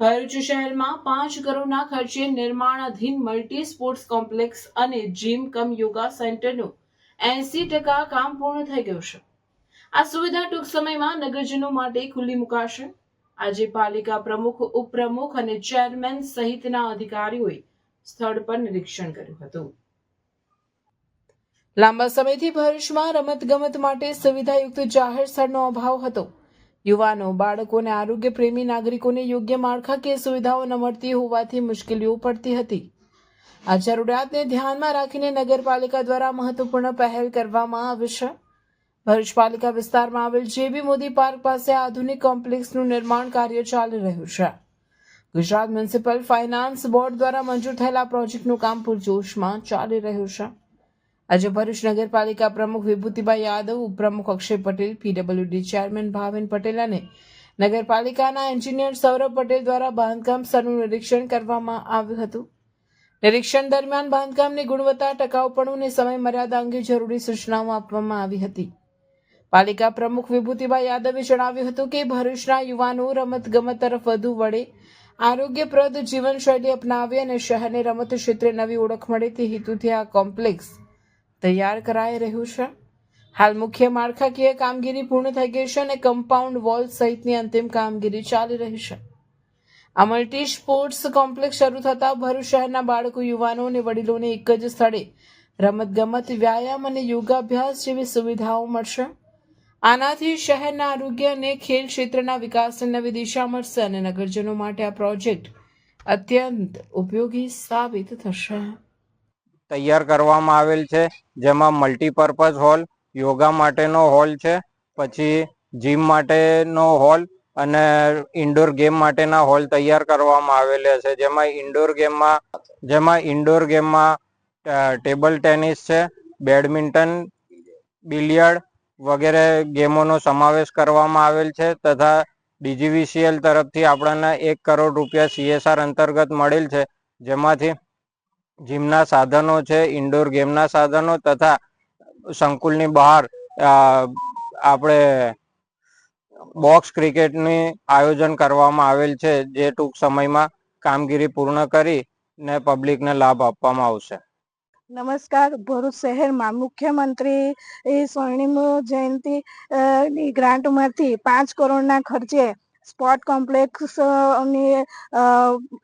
ભરૂચ શહેરમાં પાંચ કરોડના ખર્ચે નિર્માણાધીન મલ્ટી સ્પોર્ટ્સ કોમ્પ્લેક્સ અને જીમ કમ યોગા સેન્ટરનું એસી ટકા કામ પૂર્ણ થઈ ગયું છે. આ સુવિધા ટૂંક સમયમાં નગરજનો માટે ખુલ્લી મુકાશે. આજે પાલિકા પ્રમુખ, ઉપપ્રમુખ અને ચેરમેન સહિતના અધિકારીઓએ સ્થળ પર નિરીક્ષણ કર્યું હતું. લાંબા સમયથી ભરૂચમાં રમતગમત માટે સુવિધાયુક્ત જાહેર સ્થળનો અભાવ હતો. યુવાનો બાળકો અને આરોગ્ય પ્રેમી નાગરિકોને યોગ્ય માળખાકીય સુવિધાઓ ન મળતી હોવાથી મુશ્કેલીઓ પડતી હતી. આ જરૂરિયાતને ધ્યાનમાં રાખીને નગરપાલિકા દ્વારા મહત્વપૂર્ણ પહેલ કરવામાં આવી છે. ભરૂચ પાલિકા વિસ્તારમાં આવેલ જેબી મોદી પાર્ક પાસે આધુનિક કોમ્પ્લેક્સનું નિર્માણ કાર્ય ચાલી રહ્યું છે. ગુજરાત મ્યુનિસિપલ ફાઇનાન્સ બોર્ડ દ્વારા મંજૂર થયેલા પ્રોજેક્ટનું કામ પૂરજોશમાં ચાલી રહ્યું છે. આજે ભરૂચ નગરપાલિકા પ્રમુખ વિભૂતિભાઈ યાદવ, ઉપપ્રમુખ અક્ષય પટેલ, પીડબ્લ્યુડી ચેરમેન ભાવેન પટેલ અને નગરપાલિકાના એન્જિનિયર સૌરભ પટેલ દ્વારા બાંધકામ સ્થળનું નિરીક્ષણ કરવામાં આવ્યું હતું. નિરીક્ષણ દરમિયાન બાંધકામની ગુણવત્તા ટકાઉપણું અને સમય મર્યાદા અંગે જરૂરી સૂચનાઓ આપવામાં આવી હતી. પાલિકા પ્રમુખ વિભૂતિભાઈ યાદવે જણાવ્યું હતું કે, ભરૂચના યુવાનો રમત ગમત તરફ વધુ વળે, આરોગ્યપ્રદ જીવનશૈલી અપનાવે અને શહેરને રમત ક્ષેત્રે નવી ઓળખ મળે તે હેતુથી આ કોમ્પ્લેક્સ તૈયાર કરાઈ રહ્યું છે. હાલ મુખ્ય માળખાકીય કામગીરી પૂર્ણ થઈ ગઈ છે અને કમ્પાઉન્ડ વોલ સહિતની અંતિમ કામગીરી ચાલી રહી છે. આ મલ્ટી સ્પોર્ટ્સ કોમ્પ્લેક્સ શરૂ થતાં ભરૂચ શહેરના બાળકો, યુવાનો અને વડીલોને એક જ સ્થળે રમતગમત, વ્યાયામ અને યોગાભ્યાસ જેવી સુવિધાઓ મળશે. આનાથી શહેરના આરોગ્ય અને ખેલ ક્ષેત્રના વિકાસને નવી દિશા મળશે અને નગરજનો માટે આ પ્રોજેક્ટ અત્યંત ઉપયોગી સાબિત થશે. તૈયાર કરવામાં આવેલ છે, જેમાં મલ્ટીપર્પઝ હોલ યોગા માટેનો હોલ છે, પછી જીમ માટેનો હોલ અને ઇન્ડોર ગેમ માટેના હોલ તૈયાર કરવામાં આવેલા છે, જેમાં ઇન્ડોર ગેમમાં જેમાં ઇન્ડોર ગેમમાં ટેબલ ટેનિસ છે બેડમિન્ટન બિલિયર્ડ વગેરે ગેમોનો સમાવેશ કરવામાં આવેલ છે, તથા ડીજીવીસીએલ તરફથી આપણને એક કરોડ રૂપિયા સીએસઆર અંતર્ગત મળેલ છે, જેમાંથી જીમના સાધનો છે ઇન્ડોર ગેમના સાધનો તથા સંકુલની બહાર આપણે બોક્સ ક્રિકેટની આયોજન કરવામાં આવેલ છે, જે ટૂંક સમયમાં કામગીરી પૂર્ણ કરી ને પબ્લિકને લાભ આપવામાં આવશે. નમસ્કાર, ભરૂચ શહેરમાં મુખ્યમંત્રી સ્વર્ણિમ જયંતિ ગ્રાન્ટમાંથી પાંચ કરોડના ખર્ચે સ્પોર્ટ કોમ્પ્લેક્સ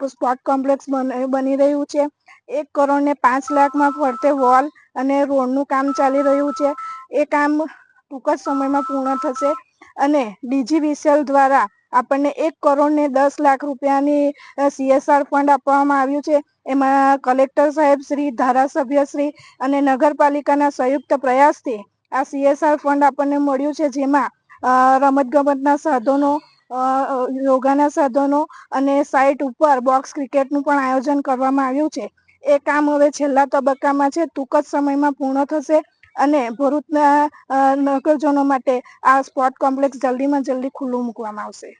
સ્પોર્ટ કોમ્પ્લેક્સ બન- રહ્યું છે. એક કરોડ ને પાંચ લાખમાં ફરતે વોલ અને રોડનું કામ ચાલી રહ્યું છે. એ કામ ટૂંક જ સમયમાં પૂર્ણ થશે. અને ડીજીવીસીએલ દ્વારા આપણને એક કરોડ ને દસ લાખ રૂપિયાની સીએસઆર ફંડ આપવામાં આવ્યું છે. એમાં કલેક્ટર સાહેબ શ્રી, ધારાસભ્ય શ્રી અને નગરપાલિકાના સંયુક્ત પ્રયાસથી આ સીએસઆર ફંડ આપણને મળ્યું છે, જેમાં રમતગમતના સાધનો યોગાના સાધનો અને સાઇટ ઉપર બોક્સ ક્રિકેટનું પણ આયોજન કરવામાં આવ્યું છે. એ કામ હવે છેલ્લા તબક્કામાં છે. ટૂંક જ સમયમાં પૂર્ણ થશે અને ભરૂચના નગરજનો માટે આ સ્પોર્ટ કોમ્પ્લેક્સ જલ્દીમાં જલ્દી ખુલ્લું મૂકવામાં આવશે.